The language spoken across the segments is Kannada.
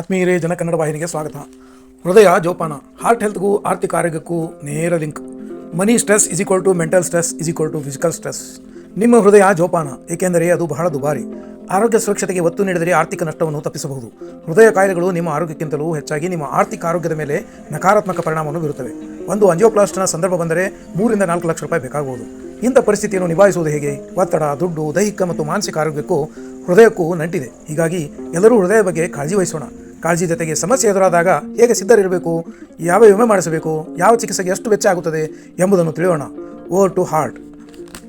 ಆತ್ಮೀಯರೇ, ಜನಕನ್ನಡ ವಾಹಿನಿಗೆ ಸ್ವಾಗತ. ಹೃದಯ ಜೋಪಾನ ಹಾರ್ಟ್ ಹೆಲ್ತ್ಗೂ ಆರ್ಥಿಕ ಆರೋಗ್ಯಕ್ಕೂ ನೇರ link. Money stress is equal to mental stress is equal to physical stress ನಿಮ್ಮ ಹೃದಯ ಜೋಪಾನ, ಏಕೆಂದರೆ ಅದು ಬಹಳ ದುಬಾರಿ. ಆರೋಗ್ಯ ಸುರಕ್ಷತೆಗೆ ಒತ್ತು ನೀಡಿದರೆ ಆರ್ಥಿಕ ನಷ್ಟವನ್ನು ತಪ್ಪಿಸಬಹುದು. ಹೃದಯ ಕಾಯಿಲೆಗಳು ನಿಮ್ಮ ಆರೋಗ್ಯಕ್ಕಿಂತಲೂ ಹೆಚ್ಚಾಗಿ ನಿಮ್ಮ ಆರ್ಥಿಕ ಆರೋಗ್ಯದ ಮೇಲೆ ನಕಾರಾತ್ಮಕ ಪರಿಣಾಮವನ್ನು ಬೀರುತ್ತವೆ. ಒಂದು ಅಂಜಿಯೋಪ್ಲಾಸ್ಟ್ನ ಸಂದರ್ಭ ಬಂದರೆ ಮೂರಿಂದ ನಾಲ್ಕು ಲಕ್ಷ ರೂಪಾಯಿ ಬೇಕಾಗಬಹುದು. ಇಂಥ ಪರಿಸ್ಥಿತಿಯನ್ನು ನಿಭಾಯಿಸುವುದು ಹೇಗೆ? ಒತ್ತಡ, ದುಡ್ಡು, ದೈಹಿಕ ಮತ್ತು ಮಾನಸಿಕ ಆರೋಗ್ಯಕ್ಕೂ ಹೃದಯಕ್ಕೂ ನಂಟಿದೆ. ಹೀಗಾಗಿ ಎಲ್ಲರೂ ಹೃದಯ ಬಗ್ಗೆ ಕಾಳಜಿ ವಹಿಸೋಣ. ಕಾಳಜಿ ಜೊತೆಗೆ ಸಮಸ್ಯೆ ಎದುರಾದಾಗ ಹೇಗೆ ಸಿದ್ಧರಿರಬೇಕು, ಯಾವ ವಿಮೆ ಮಾಡಿಸಬೇಕು, ಯಾವ ಚಿಕಿತ್ಸೆಗೆ ಎಷ್ಟು ವೆಚ್ಚ ಆಗುತ್ತದೆ ಎಂಬುದನ್ನು ತಿಳಿಯೋಣ. ಓವರ್ ಟು ಹಾರ್ಟ್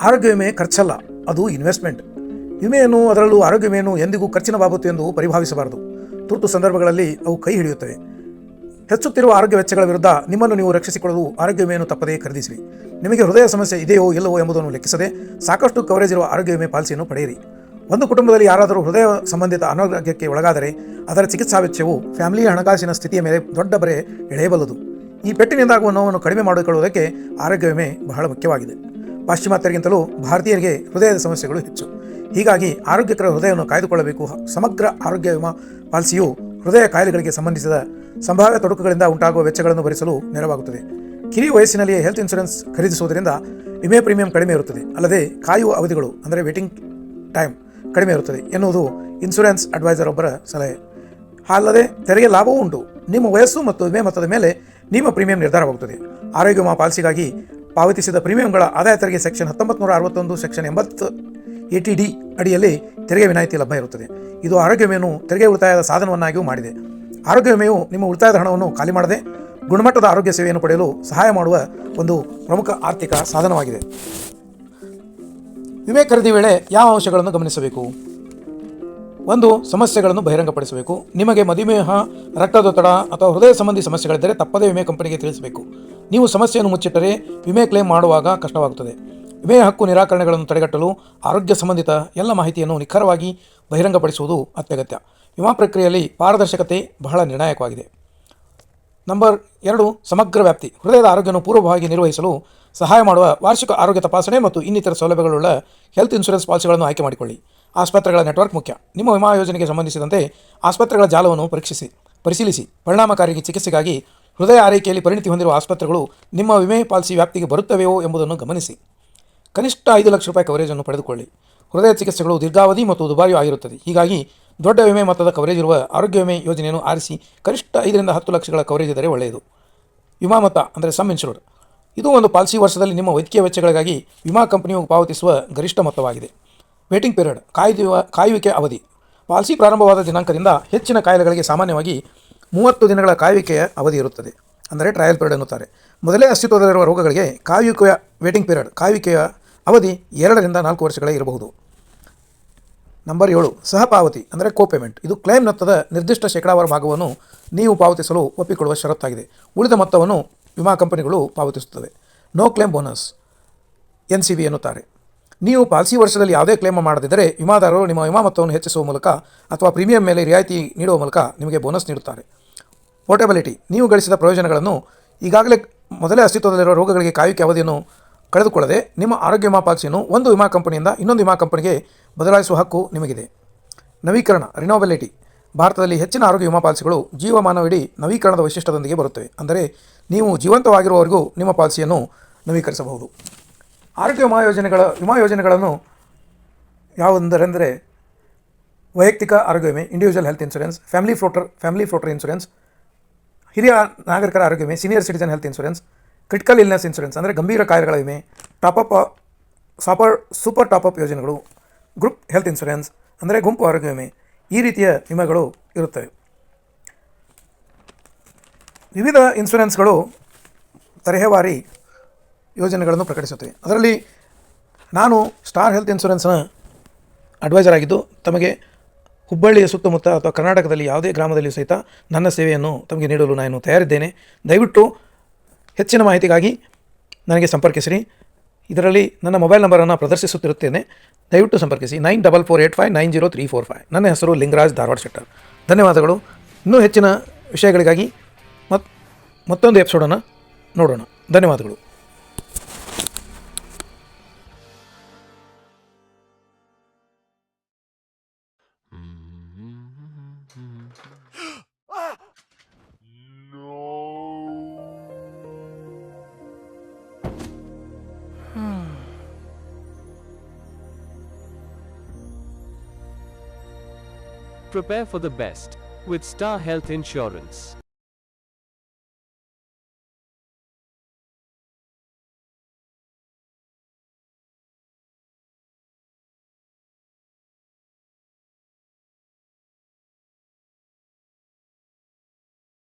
ಆರೋಗ್ಯ ವಿಮೆ ಖರ್ಚಲ್ಲ, ಅದು ಇನ್ವೆಸ್ಟ್ಮೆಂಟ್ ವಿಮೆಯನ್ನು, ಅದರಲ್ಲೂ ಆರೋಗ್ಯ ವಿಮೆಯನ್ನು ಎಂದಿಗೂ ಖರ್ಚಿನ ಬಾಬತ್ತು ಎಂದು ಪರಿಭಾವಿಸಬಾರದು. ತುರ್ತು ಸಂದರ್ಭಗಳಲ್ಲಿ ಅವು ಕೈ ಹಿಡಿಯುತ್ತವೆ. ಹೆಚ್ಚುತ್ತಿರುವ ಆರೋಗ್ಯ ವೆಚ್ಚಗಳ ವಿರುದ್ಧ ನಿಮ್ಮನ್ನು ನೀವು ರಕ್ಷಿಸಿಕೊಳ್ಳಲು ಆರೋಗ್ಯ ವಿಮೆಯನ್ನು ತಪ್ಪದೇ ಖರೀದಿಸಿರಿ. ನಿಮಗೆ ಹೃದಯ ಸಮಸ್ಯೆ ಇದೆಯೋ ಇಲ್ಲವೋ ಎಂಬುದನ್ನು ಲೆಕ್ಕಿಸದೆ ಸಾಕಷ್ಟು ಕವರೇಜ್ ಇರುವ ಆರೋಗ್ಯ ವಿಮೆ ಪಾಲಿಸಿಯನ್ನು ಪಡೆಯಿರಿ. ಒಂದು ಕುಟುಂಬದಲ್ಲಿ ಯಾರಾದರೂ ಹೃದಯ ಸಂಬಂಧಿತ ಅನಾರೋಗ್ಯಕ್ಕೆ ಒಳಗಾದರೆ ಅದರ ಚಿಕಿತ್ಸಾ ವೆಚ್ಚವು ಫ್ಯಾಮಿಲಿಯ ಹಣಕಾಸಿನ ಸ್ಥಿತಿಯ ಮೇಲೆ ದೊಡ್ಡ ಬರೆ ಎಳೆಯಬಲ್ಲದು. ಈ ಪೆಟ್ಟಿನಿಂದಾಗುವ ನೋವನ್ನು ಕಡಿಮೆ ಮಾಡಿಕೊಳ್ಳುವುದಕ್ಕೆ ಆರೋಗ್ಯ ವಿಮೆ ಬಹಳ ಮುಖ್ಯವಾಗಿದೆ. ಪಾಶ್ಚಿಮಾತ್ಯರಿಗಿಂತಲೂ ಭಾರತೀಯರಿಗೆ ಹೃದಯದ ಸಮಸ್ಯೆಗಳು ಹೆಚ್ಚು. ಹೀಗಾಗಿ ಆರೋಗ್ಯಕರ ಹೃದಯವನ್ನು ಕಾಯ್ದುಕೊಳ್ಳಬೇಕು. ಸಮಗ್ರ ಆರೋಗ್ಯ ವಿಮಾ ಪಾಲಿಸಿಯು ಹೃದಯ ಕಾಯಿಲೆಗಳಿಗೆ ಸಂಬಂಧಿಸಿದ ಸಂಭಾವ್ಯ ತೊಡಕುಗಳಿಂದ ಉಂಟಾಗುವ ವೆಚ್ಚಗಳನ್ನು ಭರಿಸಲು ನೆರವಾಗುತ್ತದೆ. ಕಿರಿಯ ವಯಸ್ಸಿನಲ್ಲಿಯೇ ಹೆಲ್ತ್ ಇನ್ಶೂರೆನ್ಸ್ ಖರೀದಿಸುವುದರಿಂದ ವಿಮೆ ಪ್ರೀಮಿಯಂ ಕಡಿಮೆ ಇರುತ್ತದೆ. ಅಲ್ಲದೆ ಕಾಯುವ ಅವಧಿಗಳು, ಅಂದರೆ ವೇಟಿಂಗ್ ಟೈಮ್ ಕಡಿಮೆ ಇರುತ್ತದೆ ಎನ್ನುವುದು ಇನ್ಶೂರೆನ್ಸ್ ಅಡ್ವೈಸರ್ ಒಬ್ಬರ ಸಲಹೆ. ಅಲ್ಲದೆ ತೆರಿಗೆ ಲಾಭವೂ ಉಂಟು. ನಿಮ್ಮ ವಯಸ್ಸು ಮತ್ತು ವಿಮೆ ಮೊತ್ತದ ಮೇಲೆ ನಿಮ್ಮ ಪ್ರೀಮಿಯಂ ನಿರ್ಧಾರವಾಗುತ್ತದೆ. ಆರೋಗ್ಯ ವಿಮಾ ಪಾಲಿಸಿಗಾಗಿ ಪಾವತಿಸಿದ ಪ್ರೀಮಿಯಂಗಳ ಆದಾಯ ತೆರಿಗೆ ಸೆಕ್ಷನ್ ಹತ್ತೊಂಬತ್ತು ನೂರ ಅರವತ್ತೊಂದು ಸೆಕ್ಷನ್ ಎಂಬತ್ತು ಎ ಟಿ ಡಿ ಅಡಿಯಲ್ಲಿ ತೆರಿಗೆ ವಿನಾಯಿತಿ ಲಭ್ಯ ಇರುತ್ತದೆ. ಇದು ಆರೋಗ್ಯ ವಿಮೆಯನ್ನು ತೆರಿಗೆ ಉಳಿತಾಯದ ಸಾಧನವನ್ನಾಗಿಯೂ ಮಾಡಿದೆ. ಆರೋಗ್ಯ ವಿಮೆಯು ನಿಮ್ಮ ಉಳಿತಾಯದ ಹಣವನ್ನು ಖಾಲಿ ಮಾಡದೆ ಗುಣಮಟ್ಟದ ಆರೋಗ್ಯ ಸೇವೆಯನ್ನು ಪಡೆಯಲು ಸಹಾಯ ಮಾಡುವ ಒಂದು ಪ್ರಮುಖ ಆರ್ಥಿಕ ಸಾಧನವಾಗಿದೆ. ವಿಮೆ ಖರೀದಿ ವೇಳೆ ಯಾವ ಅಂಶಗಳನ್ನು ಗಮನಿಸಬೇಕು? ಒಂದು, ಸಮಸ್ಯೆಗಳನ್ನು ಬಹಿರಂಗಪಡಿಸಬೇಕು. ನಿಮಗೆ ಮಧುಮೇಹ, ರಕ್ತದೊತ್ತಡ ಅಥವಾ ಹೃದಯ ಸಂಬಂಧಿ ಸಮಸ್ಯೆಗಳಿದ್ದರೆ ತಪ್ಪದೇ ವಿಮೆ ಕಂಪನಿಗೆ ತಿಳಿಸಬೇಕು. ನೀವು ಸಮಸ್ಯೆಯನ್ನು ಮುಚ್ಚಿಟ್ಟರೆ ವಿಮೆ ಕ್ಲೇಮ್ ಮಾಡುವಾಗ ಕಷ್ಟವಾಗುತ್ತದೆ. ವಿಮೆ ಹಕ್ಕು ನಿರಾಕರಣೆಗಳನ್ನು ತಡೆಗಟ್ಟಲು ಆರೋಗ್ಯ ಸಂಬಂಧಿತ ಎಲ್ಲ ಮಾಹಿತಿಯನ್ನು ನಿಖರವಾಗಿ ಬಹಿರಂಗಪಡಿಸುವುದು ಅತ್ಯಗತ್ಯ. ವಿಮಾ ಪ್ರಕ್ರಿಯೆಯಲ್ಲಿ ಪಾರದರ್ಶಕತೆ ಬಹಳ ನಿರ್ಣಾಯಕವಾಗಿದೆ. ನಂಬರ್ ಎರಡು, ಸಮಗ್ರ ವ್ಯಾಪ್ತಿ. ಹೃದಯದ ಆರೋಗ್ಯವನ್ನು ಪೂರ್ವಭಾವಿ ನಿರ್ವಹಿಸಲು ಸಹಾಯ ಮಾಡುವ ವಾರ್ಷಿಕ ಆರೋಗ್ಯ ತಪಾಸಣೆ ಮತ್ತು ಇನ್ನಿತರ ಸೌಲಭ್ಯಗಳುಳ್ಳ ಹೆಲ್ತ್ ಇನ್ಶೂರೆನ್ಸ್ ಪಾಲಿಸಿಗಳನ್ನು ಆಯ್ಕೆ ಮಾಡಿಕೊಳ್ಳಿ. ಆಸ್ಪತ್ರೆಗಳ ನೆಟ್ವರ್ಕ್ ಮುಖ್ಯ. ನಿಮ್ಮ ವಿಮಾ ಯೋಜನೆಗೆ ಸಂಬಂಧಿಸಿದಂತೆ ಆಸ್ಪತ್ರೆಗಳ ಜಾಲವನ್ನು ಪರೀಕ್ಷಿಸಿ, ಪರಿಶೀಲಿಸಿ. ಪರಿಣಾಮಕಾರಿ ಚಿಕಿತ್ಸೆಗಾಗಿ ಹೃದಯ ಆರೈಕೆಯಲ್ಲಿ ಪರಿಣಿತಿ ಹೊಂದಿರುವ ಆಸ್ಪತ್ರೆಗಳು ನಿಮ್ಮ ವಿಮೆ ಪಾಲಿಸಿ ವ್ಯಾಪ್ತಿಗೆ ಬರುತ್ತವೆಯೋ ಎಂಬುದನ್ನು ಗಮನಿಸಿ. ಕನಿಷ್ಠ ಐದು ಲಕ್ಷ ರೂಪಾಯಿ ಕವರೇಜನ್ನು ಪಡೆದುಕೊಳ್ಳಿ. ಹೃದಯ ಚಿಕಿತ್ಸೆಗಳು ದೀರ್ಘಾವಧಿ ಮತ್ತು ದುಬಾರಿಯೂ ಆಗಿರುತ್ತದೆ. ಹೀಗಾಗಿ ದೊಡ್ಡ ವಿಮೆ ಮೊತ್ತದ ಕವರೇಜ್ ಇರುವ ಆರೋಗ್ಯ ವಿಮೆ ಯೋಜನೆಯನ್ನು ಆರಿಸಿ ಕನಿಷ್ಠ ಐದರಿಂದ ಹತ್ತು ಲಕ್ಷಗಳ ಕವರೇಜ್ ಇದ್ದರೆ ಒಳ್ಳೆಯದು. ವಿಮಾ ಮೊತ್ತ ಅಂದರೆ ಸಮ್ ಇನ್ಶೂರ್ಡ್ ಇದು ಒಂದು ಪಾಲಿಸಿ ವರ್ಷದಲ್ಲಿ ನಿಮ್ಮ ವೈದ್ಯಕೀಯ ವೆಚ್ಚಗಳಿಗಾಗಿ ವಿಮಾ ಕಂಪನಿಯು ಪಾವತಿಸುವ ಗರಿಷ್ಠ ಮೊತ್ತವಾಗಿದೆ. ವೇಟಿಂಗ್ ಪೀರಿಯಡ್ ಕಾಯ್ದುವ, ಕಾಯುವಿಕೆ ಅವಧಿ. ಪಾಲಿಸಿ ಪ್ರಾರಂಭವಾದ ದಿನಾಂಕದಿಂದ ಹೆಚ್ಚಿನ ಕಾಯಿಲೆಗಳಿಗೆ ಸಾಮಾನ್ಯವಾಗಿ ಮೂವತ್ತು ದಿನಗಳ ಕಾಯುವಿಕೆಯ ಅವಧಿ ಇರುತ್ತದೆ. ಅಂದರೆ ಟ್ರಯಲ್ ಪೀರಿಯಡ್ ಎನ್ನುತ್ತಾರೆ. ಮೊದಲೇ ಅಸ್ತಿತ್ವದಲ್ಲಿರುವ ರೋಗಗಳಿಗೆ ಕಾಯುವಿಕೆಯ ವೇಟಿಂಗ್ ಪೀರಿಯಡ್ ಕಾಯುವಿಕೆಯ ಅವಧಿ ಎರಡರಿಂದ ನಾಲ್ಕು ವರ್ಷಗಳೇ ಇರಬಹುದು. ನಂಬರ್ ಏಳು, ಸಹಪಾವತಿ ಅಂದರೆ ಕೋ ಪೇಮೆಂಟ್ ಇದು ಕ್ಲೈಮ್ ನತ್ತದ ನಿರ್ದಿಷ್ಟ ಶೇಕಡಾವಾರು ಭಾಗವನ್ನು ನೀವು ಪಾವತಿಸಲು ಒಪ್ಪಿಕೊಳ್ಳುವ ಷರತ್ತಾಗಿದೆ. ಉಳಿದ ಮೊತ್ತವನ್ನು ವಿಮಾ ಕಂಪನಿಗಳು ಪಾವತಿಸುತ್ತವೆ. No claim bonus, N C B ಎನ್ನುತ್ತಾರೆ. ನೀವು ಪಾಲಿಸಿ ವರ್ಷದಲ್ಲಿ ಯಾವುದೇ ಕ್ಲೇಮ್ ಮಾಡದಿದ್ದರೆ ವಿಮಾದಾರರು ನಿಮ್ಮ ವಿಮಾ ಮೊತ್ತವನ್ನು ಹೆಚ್ಚಿಸುವ ಮೂಲಕ ಅಥವಾ ಪ್ರೀಮಿಯಂ ಮೇಲೆ ರಿಯಾಯಿತಿ ನೀಡುವ ಮೂಲಕ ನಿಮಗೆ ಬೋನಸ್ ನೀಡುತ್ತಾರೆ. ಪೋರ್ಟಬಿಲಿಟಿ, ನೀವು ಗಳಿಸಿದ ಪ್ರಯೋಜನಗಳನ್ನು ಈಗಾಗಲೇ ಮೊದಲೇ ಅಸ್ತಿತ್ವದಲ್ಲಿರುವ ರೋಗಗಳಿಗೆ ಕಾಯುವಿಕೆ ಅವಧಿಯನ್ನು ಕಳೆದುಕೊಳ್ಳದೆ ನಿಮ್ಮ ಆರೋಗ್ಯ ವಿಮಾ ಪಾಲಿಸಿಯನ್ನು ಒಂದು ವಿಮಾ ಕಂಪನಿಯಿಂದ ಇನ್ನೊಂದು ವಿಮಾ ಕಂಪನಿಗೆ ಬದಲಾಯಿಸುವ ಹಕ್ಕು ನಿಮಗಿದೆ. ನವೀಕರಣ, ರಿನೋವೆಲಿಟಿ. ಭಾರತದಲ್ಲಿ ಹೆಚ್ಚಿನ ಆರೋಗ್ಯ ವಿಮಾ ಪಾಲಿಸಿಗಳು ಜೀವಮಾನವಿಡೀ ನವೀಕರಣದ ವೈಶಿಷ್ಟ್ಯದೊಂದಿಗೆ ಬರುತ್ತವೆ. ಅಂದರೆ ನೀವು ಜೀವಂತವಾಗಿರುವವರೆಗೂ ನಿಮ್ಮ ಪಾಲಿಸಿಯನ್ನು ನವೀಕರಿಸಬಹುದು. ಆರೋಗ್ಯ ವಿಮಾ ಯೋಜನೆಗಳ, ವಿಮಾ ಯೋಜನೆಗಳನ್ನು ಯಾವುದೆಂದರೆ ವೈಯಕ್ತಿಕ ಆರೋಗ್ಯ ವಿಮೆ individual health insurance family floater family floater insurance ಹಿರಿಯ ನಾಗರಿಕರ ಆರೋಗ್ಯ ವಿಮೆ senior citizen health insurance critical illness insurance ಅಂದರೆ ಗಂಭೀರ ಕಾಯಿಲೆಗಳ ವಿಮೆ top up super super top up ಯೋಜನೆಗಳು ಗ್ರೂಪ್ ಹೆಲ್ತ್ ಇನ್ಶೂರೆನ್ಸ್ ಅಂದರೆ ಗುಂಪು ಆರೋಗ್ಯ ವಿಮೆ, ಈ ರೀತಿಯ ವಿಮೆಗಳು ಇರುತ್ತವೆ. ವಿವಿಧ ಇನ್ಶೂರೆನ್ಸ್ಗಳು ತರಹೇವಾರಿ ಯೋಜನೆಗಳನ್ನು ಪ್ರಕಟಿಸುತ್ತವೆ. ಅದರಲ್ಲಿ ನಾನು ಸ್ಟಾರ್ ಹೆಲ್ತ್ ಇನ್ಶೂರೆನ್ಸ್ನ ಅಡ್ವೈಸರ್ ಆಗಿದ್ದು, ತಮಗೆ ಹುಬ್ಬಳ್ಳಿಯ ಸುತ್ತಮುತ್ತ ಅಥವಾ ಕರ್ನಾಟಕದಲ್ಲಿ ಯಾವುದೇ ಗ್ರಾಮದಲ್ಲಿಯೂ ಸಹಿತ ನನ್ನ ಸೇವೆಯನ್ನು ತಮಗೆ ನೀಡಲು ನಾನು ತಯಾರಿದ್ದೇನೆ. ದಯವಿಟ್ಟು ಹೆಚ್ಚಿನ ಮಾಹಿತಿಗಾಗಿ ನನಗೆ ಸಂಪರ್ಕಿಸಿರಿ. ಇದರಲ್ಲಿ ನನ್ನ ಮೊಬೈಲ್ ನಂಬರನ್ನು ಪ್ರದರ್ಶಿಸುತ್ತಿರುತ್ತೇನೆ. ದಯವಿಟ್ಟು ಸಂಪರ್ಕಿಸಿ. Nine double four eight five nine zero three four five. ನನ್ನ ಹೆಸರು ಲಿಂಗರಾಜ್ ಧಾರವಾಡ ಶೆಟ್ಟರ್. ಧನ್ಯವಾದಗಳು. ಇನ್ನೂ ಹೆಚ್ಚಿನ ವಿಷಯಗಳಿಗಾಗಿ ಮತ್ ಮತ್ತೊಂದು ಎಪಿಸೋಡನ್ನು ನೋಡೋಣ. ಧನ್ಯವಾದಗಳು. Prepare for the best with Star Health Insurance.